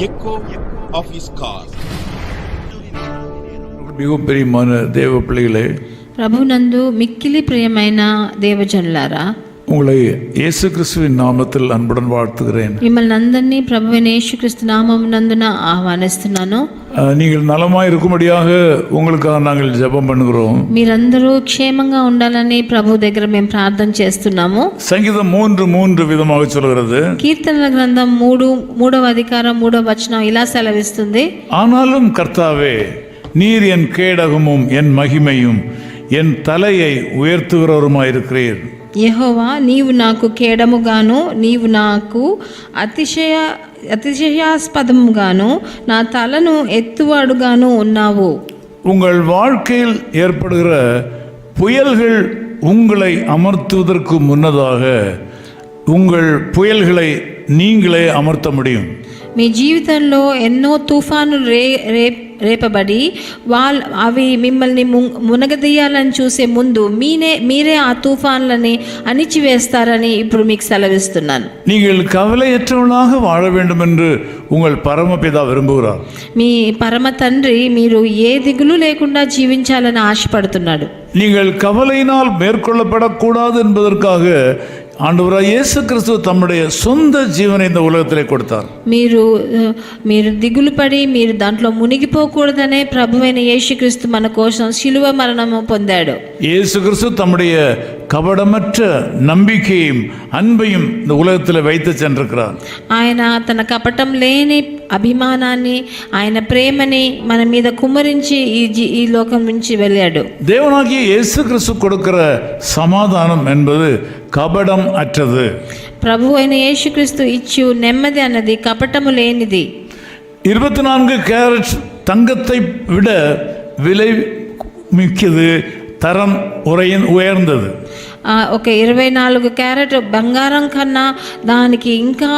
echo of his car. மிகவும் பிரியமான தேவ பிள்ளைகளே ప్రభునందు మిక్కిలి ప్రియమైన దేవజనులారా உங்களை இயேசு கிறிஸ்துவின் நாமத்தில் அன்புடன் வாழ்த்துகிறேன் మిమ్మల్ని అందరినీ ప్రభువైన యేసుక్రీస్తు నామమునందున ఆహ్వానిస్తున్నాను அஹ், நீங்கள் நலமாய் இருக்கும்படியாக உங்களுக்காக நாங்கள் ஜெபம் பண்ணுகிறோம் మీరందరూ క్షేమంగా ఉండాలని ప్రభు దగ్గర మేము ప్రార్థన చేస్తున్నాము சங்கீதம் மூன்று மூன்று விதமாக சொல்கிறது కీర్తనల గ్రంథం మూడు మూడవ అధికారం మూడవ వచనం ఇలా సెలవిస్తుంది ஆனாலும் கர்த்தாவே நீர் என் கேடகமும் என் மகிமையும் என் தலையை உயர்த்துகிறவருமாயிருக்கிறீர் యెహోవా నీవు నాకు కేడముగాను నీవు నాకు అతిశయ అతిశయాస్పదముగాను నా తలను ఎత్తువాడుగాను ఉన్నావు உங்கள் வாழ்க்கையில் ஏற்படுகிற புயல்கள் உங்களை அமர்த்துவதற்கு முன்னதாக உங்கள் புயல்களை நீங்களே அமர்த்த முடியும் మీ జీవితంలో ఎన్నో తుఫానులు రే రే రేపబడి వాళ్ళ అవి మిమ్మల్ని ము- మునగదీయాలని చూసే ముందు మీనే మీరే ఆ తుఫాన్లని అణిచివేస్తారని ఇప్పుడు మీకు సెలవిస్తున్నాను நீங்கள் கவலையற்றவர்களாக வாழ வேண்டும் என்று உங்கள் பரமபிதா விரும்புகிறார் మీ పరమ తండ్రి మీరు ఏ దిగులు లేకుండా జీవించాలని ఆశపడుతున్నాడు நீங்கள் கவலையினால் மேற்கொள்ளப்படக்கூடாது என்பதற்காக ஆண்டவராக இயேசு கிறிஸ்து தம்முடைய சொந்த ஜீவனை இந்த உலகத்திலே கொடுத்தார் మీరు ఆ, మీరు దిగులు పడి మీరు దాంట్లో మునిగిపోకూడదనే ప్రభువైన యేసుక్రీస్తు మన కోసం శిలువ మరణము పొందాడు இயேசு கிறிஸ்து தம்முடைய கபடமற்ற நம்பிக்கையும் அன்பையும் இந்த உலகத்தில் வைத்து சென்றிருக்கிறார் ఆయన తన కపటం లేని అభిమానాన్ని ఆయన ప్రేమని మన మీద కుమ్మరించి ఈ జీ ఈ లోకం నుంచి వెళ్ళాడు தேவனாகிய இயேசு கிறிஸ்து கொடுக்கிற சமாதானம் என்பது கபடம் அற்றது ప్రభు అయిన యేసుక్రీస్తు ఇచ్చు నెమ్మది అన్నది కపటము లేనిది இருபத்தி நான்கு கேரட் தங்கத்தை விட விலை மிக்கது தரம் உரையின் உயர்ந்தது ఆ, ఒక ఇరవై నాలుగు క్యారెట్ బంగారం కన్నా దానికి ఇంకా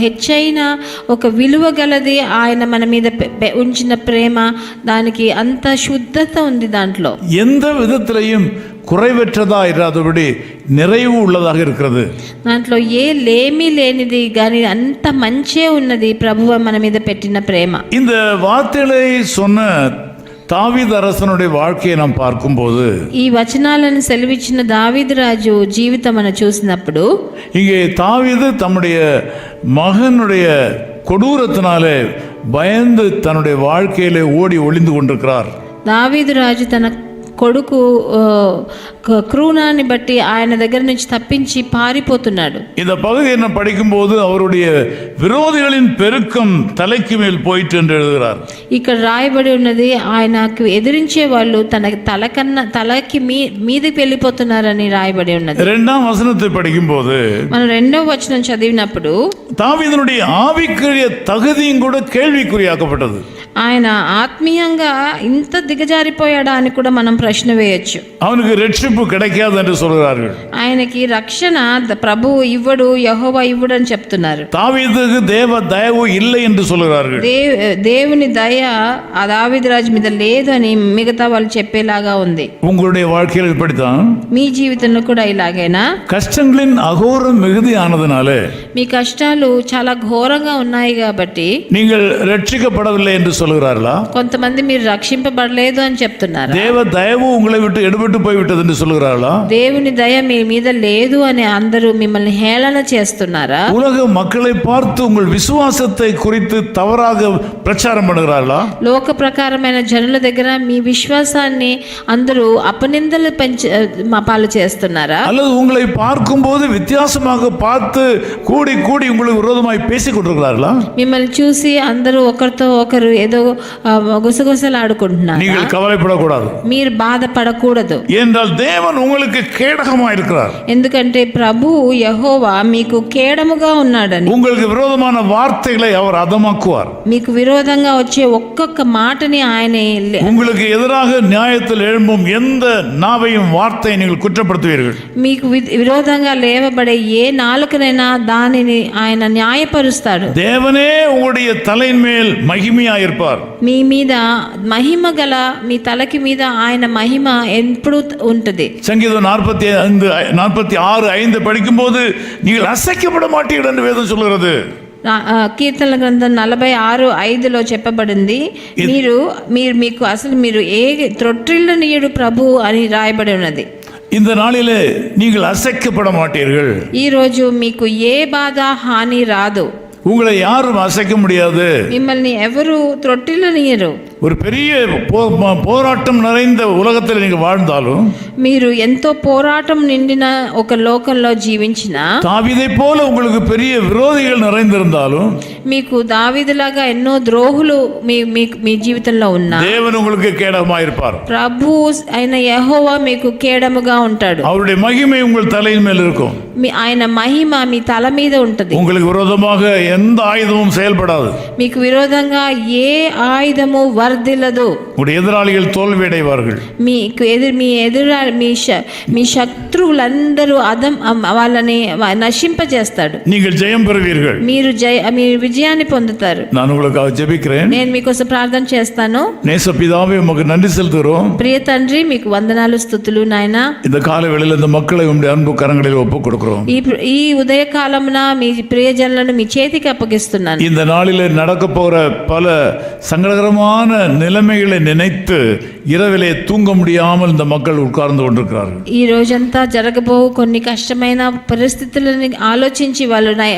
హెచ్చైన ఒక విలువ గలది ఆయన మన మీద పె- పె- ఉంచిన ప్రేమ దానికి అంత శుద్ధత ఉంది దాంట్లో எந்த விதத்திலையும் குறைவற்றதா இராதபடி நிறைவு உள்ளதாக இருக்கிறது దాంట్లో ఏ లేమి లేనిది కానీ అంత మంచే ఉన్నది ప్రభువ మన మీద పెట్టిన ప్రేమ இந்த வார்த்தைகளை சொன்ன தாவீது அரசனுடைய வாழ்க்கையை நாம் பார்க்கும்போது ఈ వచనాలను సెలవిచ్చిన దావీదు రాజు జీవితం మనం చూసినప్పుడు இங்கே தாவீது தம்முடைய மகனுடைய கொடூரத்தினாலே பயந்து தன்னுடைய வாழ்க்கையிலே ஓடி ஒளிந்து கொண்டிருக்கிறார் దావీదు రాజు తన కొడుకు ఆ, క- క్రూణాన్ని బట్టి ఆయన దగ్గర నుంచి తప్పించి పారిపోతున్నాడు இந்த பகுதியை நான் படிக்கும்போது அவருடைய விரோதிகளின் பெருக்கம் தலைக்கு மேல் போயிட்டு என்று எழுதுகிறார் ఇక్కడ రాయబడి ఉన్నది ఆయనకు ఎదిరించే వాళ్ళు తన తల కన్నా తలకి మీ మీదకి వెళ్ళిపోతున్నారని రాయబడి ఉన్నది இரண்டாம் வசனத்தை படிக்கும்போது మనం రెండవ వచనం చదివినప్పుడు தாவீதனுடைய ஆவிக்குரிய தகுதியும் கூட கேள்விக்குறியாக்கப்பட்டது ఆయన ఆత్మీయంగా ఇంత దిగజారిపోయాడా అని కూడా మనం ప్రశ్న వేయొచ్చు அவனுக்கு ரட்சிப்பு கிடைக்காது என்று சொல்கிறார்கள் ఆయనకి రక్షణ ద- ప్రభువు ఇవ్వడు యహోవా ఇవ్వడు అని చెప్తున్నారు தாவீதுக்கு தேவ தயவு இல்லை என்று சொல்கிறார்கள் దేవ్ దేవుని దయ ఆ దావిదరాజు మీద లేదు అని మిగతా వాళ్ళు చెప్పేలాగా ఉంది உங்களுடைய வாழ்க்கையில் இப்படித்தான் మీ జీవితంలో కూడా ఇలాగైనా கஷ்டங்களின் அகோரம் மிகுதியானதுனாலே మీ కష్టాలు చాలా ఘోరంగా ఉన్నాయి కాబట్టి நீங்கள் ரட்சிக்கப்படவில்லை என்று சொல்கிறார்களா కొంతమంది మీరు రక్షింపబడలేదు అని చెప్తున్నారు தேவ தயவு உங்களை விட்டு எடுபட்டு போய்விட்டது என்று சொல்கிறார்களா దేవుని దయ మీ మీద లేదు అని అందరూ మిమ్మల్ని హేళన చేస్తున్నారా உலக மக்களை பார்த்து உங்கள் விசுவாசத்தை குறித்து தவறாக பிரச்சாரம் பண்ணுகிறார்களா లోక ప్రకారమైన జనుల దగ్గర మీ విశ్వాసాన్ని అందరూ అపనిందలు పెంచ మా పాలు చేస్తున్నారా அல்லது உங்களை பார்க்கும்போது வித்தியாசமாக பார்த்து கூடி கூடி உங்களுக்கு விரோதமாய் பேசிக் கொண்டிருக்கிறார்களா మిమ్మల్ని చూసి అందరూ ఒకరితో ఒకరు ఏదో ఆ, గుసగుసలాడుకుంటున్నారు நீங்கள் கவலைப்படக்கூடாது మీరు బాధపడకూడదు என்றால் தேவன் உங்களுக்கு கேடகமா இருக்கிறார் ఎందుకంటే ప్రభు యహోవా మీకు కేడముగా ఉన్నాడని உங்களுக்கு விரோதமான வார்த்தைகளை அவர் அதமாக்குவார் మీకు విరోధంగా వచ్చే ఒక్కొక్క మాటని ఆయన உங்களுக்கு எதிராக நியாயத்தில் எழும்பும் எந்த நாவையும் வார்த்தையை நீங்கள் குற்றப்படுத்துவீர்கள் మీకు వి- విరోధంగా లేవబడే ఏ నాలుకనైనా దానిని ఆయన న్యాయపరుస్తాడు தேவனே உங்களுடைய தலையின் மேல் மகிமையாயிருப்பார் మీ మీద మహిమ గల మీ తలకి మీద ఆయన మహిమ ఎప్పుడు ఉంటుంది சங்கீதம் நாற்பத்தி ஐந்து நாற்பத்தி ஆறு ஐந்து படிக்கும்போது நீங்கள் அசைக்கப்பட மாட்டீர்கள் என்று வேதம் சொல்கிறது రా- ఆ, కీర్తనల గ్రంథం నలభై ఆరు ఐదులో చెప్పబడింది మీరు మీరు మీకు అసలు మీరు ఏ త్రొట్టిల్లనీయుడు ప్రభు అని రాయబడి ఉన్నది இந்த நாளிலே நீங்கள் அசைக்கப்பட மாட்டீர்கள் ఈ రోజు మీకు ఏ బాధ హాని రాదు உங்களை யாரும் அசைக்க முடியாது మిమ్మల్ని ఎవరు త్రొట్టిల్లనీయరు ஒரு பெரிய போ- போ- போராட்டம் நிறைந்த உலகத்தில் நீங்க வாழ்ந்தாலும் మీరు ఎంతో పోరాటం నిండిన ఒక లోకంలో జీవించిన தாவிதை போல உங்களுக்கு பெரிய விரோதிகள் நிறைந்திருந்தாலும் మీకు దావిదిలాగా ఎన్నో ద్రోహులు మీ మీ- మీ జీవితంలో ఉన్నా தேவன் உங்களுக்கு கேடகமாயிருப்பார் ప్రభు అయిన యెహోవా మీకు కేడముగా ఉంటాడు அவருடைய மகிமை உங்கள் தலையின் மேல் இருக்கும் మీ ఆయన మహిమ మీ తల మీద ఉంటది உங்களுக்கு விரோதமாக எந்த ஆயுதமும் செயல்படாது మీకు విరోధంగా ఏ ఆయుధము వర్ధిల్లదు உங்களுடைய எதிராளிகள் தோல்வி அடைவார்கள் మీకు ఎదురు మీ ఎదురు మీ శ- మీ శత్రువులందరూ అదం అమ్- వాళ్ళని వ- నశింపజేస్తాడు நீங்கள் ஜெயம் பெறுவீர்கள் మీరు జయ మీరు విజయాన్ని పొందుతారు நான் உங்களுக்காக ஜெபிக்கிறேன் నేను మీకోసం ప్రార్థన చేస్తాను நேச பிதாவே உமக்கு நன்றி செலுத்துகிறோம் ప్రియ తండ్రి మీకు వందనాలు స్థుతులు నాయన இந்த கால வேளையில் இந்த மக்களை உங்களுடைய அன்பு கரங்களில் ஒப்புக் கொடுக்கிறோம் ఈ ప్ర- ఈ ఉదయకాలమున మీ ప్రియజనులను మీ చేతికి అప్పగిస్తున్నాను இந்த நாளில் நடக்க போற பல சங்கடகரமான நிலைமைகளை நினைத்து இரவிலே தூங்க முடியாமல் இந்த மக்கள் உட்கார்ந்து கொண்டிருக்கிறார்கள் ఈ రోజంతా జరగబో కొన్ని కష్టమైన పరిస్థితులని ఆలోచించి వాళ్ళు నై-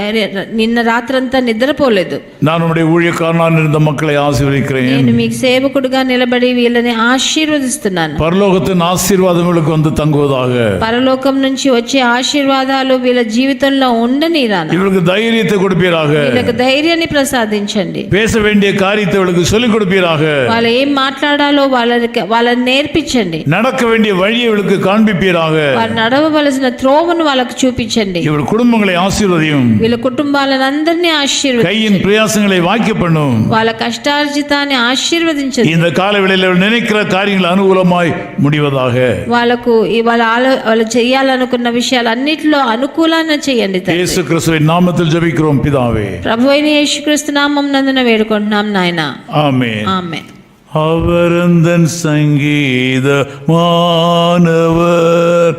నిన్న రాత్రంతా నిద్రపోలేదు நான் உன்னுடைய ஊழியக்காரனாக இருந்த மக்களை ஆசீர்வதிக்கிறேன் నేను మీకు సేవకుడుగా నిలబడి వీళ్ళని ఆశీర్వదిస్తున్నాను பரலோகத்தின் ஆசீர்வாதங்களுக்கு வந்து தங்குவதாக పరలోకం నుంచి వచ్చే ఆశీర్వాదాలు వీళ్ళ జీవితంలో ఉండనీరాను இவர்களுக்கு தைரியத்தை கொடுப்பீராக వీళ్ళకు ధైర్యాన్ని ప్రసాదించండి பேச வேண்டிய காரியத்தை இவளுக்கு சொல்லிக் கொடுப்பீராக వాళ్ళు ఏం మాట్లాడాలో వాళ్ళకి వాళ్ళని నేర్పించండి நடக்க வேண்டிய வழியை இவளுக்கு காண்பிப்பீராக వారు నడవవలసిన త్రోవను వాళ్ళకు చూపించండి இவள் குடும்பங்களை ஆசீர்வதியும் వీళ్ళ కుటుంబాలను అందరినీ ఆశీర్వది கையின் பிரயாசங்களை வாய்க்க பண்ணும் వాళ్ళ కష్టార్జితాన్ని ఆశీర్వదించండి இந்த காலவெளியில் அவள் நினைக்கிற காரியங்கள் அனுகூலமாய் முடிவதாக వాళ్ళకు ఈ వాళ్ళ ఆలో వాళ్ళు చేయాలనుకున్న విషయాలన్నిటిలో అనుకూలాన్ని చేయండి తండ్రి. இயேசு கிறிஸ்துவின் நாமத்தில் ஜெபிக்கிறோம் பிதாவே ప్రభు అయిన యేసుక్రీస్తు నామం నందున వేడుకుంటున్నాం నాయన ஆமென் ఆమె அவரந்தன் சங்கீத மாணவர்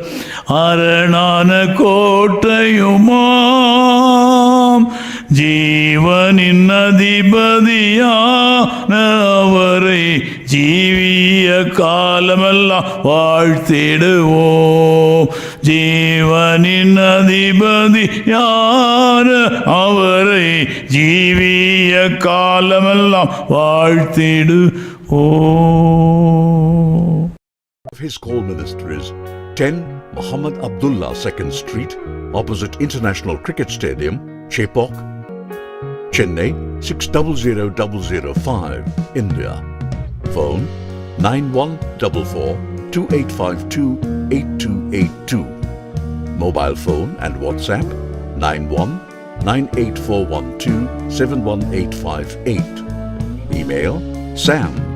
அரணான கோட்டையுமாம். ஜீவனின் அதிபதியான அவரை ஜீவிய காலமெல்லாம் வாழ்த்திடுவோம். ஜீவனின் அதிபதி யார் அவரை ஜீவிய காலமெல்லாம் வாழ்த்திடு Oh. of his call ministries 10 Muhammad Abdullah 2nd Street, opposite International Cricket Stadium, Chepok, Chennai 600005, India. Phone 9144 2852 8282. Mobile phone and WhatsApp 91 98412 71858. Email sam